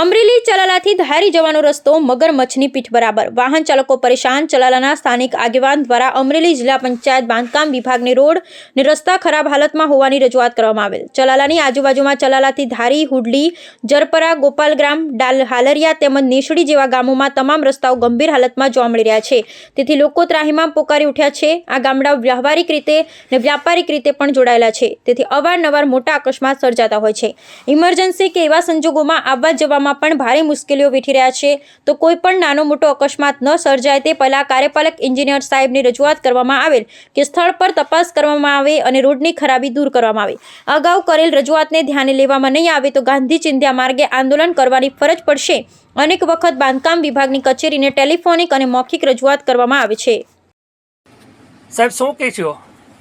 અમરેલી ચલાલાથી ધારી જવાનો રસ્તો મગરમચ્છની પીઠ બરાબર. વાહન ચાલકો પરેશાન. ચલાલાના સ્થાનિક આગેવાન દ્વારા અમરેલી જિલ્લા પંચાયત બાંધકામ વિભાગને રોડ ને રસ્તા ખરાબ હાલતમાં હોવાની રજૂઆત કરવામાં આવેલ. ચલાલાની આજુબાજુમાં ચલાલાથી ધારી, હુડલી, જરપરા, ગોપાલગ્રામ, ડાલ, હાલરિયા તેમજ નેસડી જેવા ગામોમાં તમામ રસ્તાઓ ગંભીર હાલતમાં જોવા મળી રહ્યા છે. તેથી લોકો ત્રાહિમામ પોકારી ઉઠ્યા છે. આ ગામડા વ્યવહારિક રીતે ને વ્યાપારિક રીતે પણ જોડાયેલા છે. તેથી અવારનવાર મોટા અકસ્માત સર્જાતા હોય છે. ઇમરજન્સી કે એવા સંજોગોમાં આવવા જવામાં પણ ભારે મુશ્કેલીઓ વેઠી રહ્યા છે. તો કોઈ પણ નાનો મોટો અકસ્માત ન સર્જાય તે પહેલા કાર્યપાલક એન્જિનિયર સાહેબની રજૂઆત કરવામાં આવેલ કે સ્થળ પર તપાસ કરવામાં આવે અને રોડની ખરાબી દૂર કરવામાં આવે. અગાઉ કરેલ રજૂઆતને ધ્યાને લેવામાં નહીં આવે તો ગાંધી ચિંધ્યા માર્ગે આંદોલન કરવાની ફરજ પડશે. અનેક વખત બાંધકામ વિભાગની કચેરીને ટેલિફોનિક અને મૌખિક રજૂઆત કરવામાં આવે છે. સાહેબ શું કહે છો?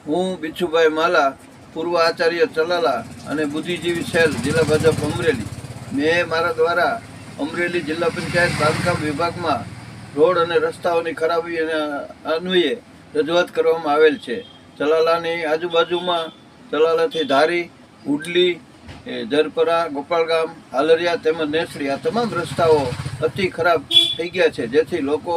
હું બિચ્છુભાઈ માલા પૂર્વ આચાર્ય ચલાલા અને બુદ્ધિજીવી સેલ જિલ્લા ભાજપ અમરેલી. મેં મારા દ્વારા અમરેલી જિલ્લા પંચાયત બાંધકામ વિભાગમાં રોડ અને રસ્તાઓની ખરાબી અને અન્વયે રજૂઆત કરવામાં આવેલ છે. ચલાલાની આજુબાજુમાં ચલાલાથી ધારી, ઉડલી જરપરા ગોપાલગામ હાલરિયા તેમજ નેસડી આ તમામ રસ્તાઓ અતિ ખરાબ થઈ ગયા છે, જેથી લોકો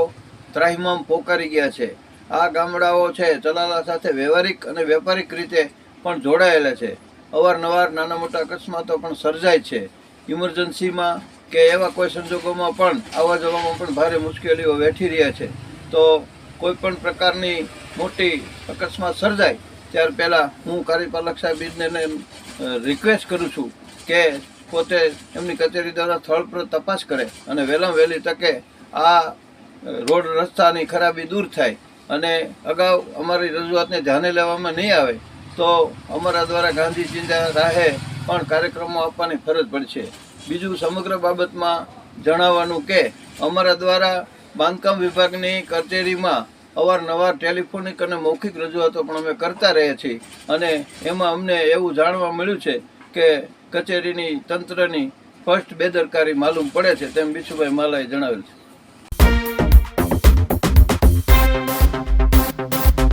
ત્રાહિમામ પોકારી ગયા છે. આ ગામડાઓ છે ચલાલા સાથે વ્યવહારિક અને વેપારિક રીતે પણ જોડાયેલા છે. અવારનવાર નાના મોટા અકસ્માતો પણ સર્જાય છે. ઇમરજન્સીમાં કે એવા કોઈ સંજોગોમાં પણ આવવા જવામાં પણ ભારે મુશ્કેલીઓ વેઠી રહ્યા છે. તો કોઈ પણ પ્રકારની મોટી અકસ્માત સર્જાય, ત્યાર પહેલાં હું કાર્યપાલક સાહેબને રિક્વેસ્ટ કરું છું કે પોતે એમની કચેરી દ્વારા સ્થળ પર તપાસ કરે અને વહેલામાં વહેલી તકે આ રોડ રસ્તાની ખરાબી દૂર થાય અને અગાઉ અમારી રજૂઆતને ધ્યાને લેવામાં નહીં આવે તો અમારા દ્વારા ગાંધી ચિંતા રાહે પણ કાર્યક્રમો આપવાની ફરજ પડશે. બીજું સમગ્ર બાબતમાં જણાવવાનું કે, અમારા દ્વારા બાંધકામ વિભાગની કચેરીમાં અવારનવાર ટેલિફોનિક અને મૌખિક રજૂઆતો પણ અમે કરતા રહ્યા છીએ. અને એમાં અમને એવું જાણવા મળ્યું છે કે કચેરીની તંત્રની ફર્સ્ટ બેદરકારી માલુમ પડે છે તેમ બિશુભાઈ માલાએ જણાવેલ છે.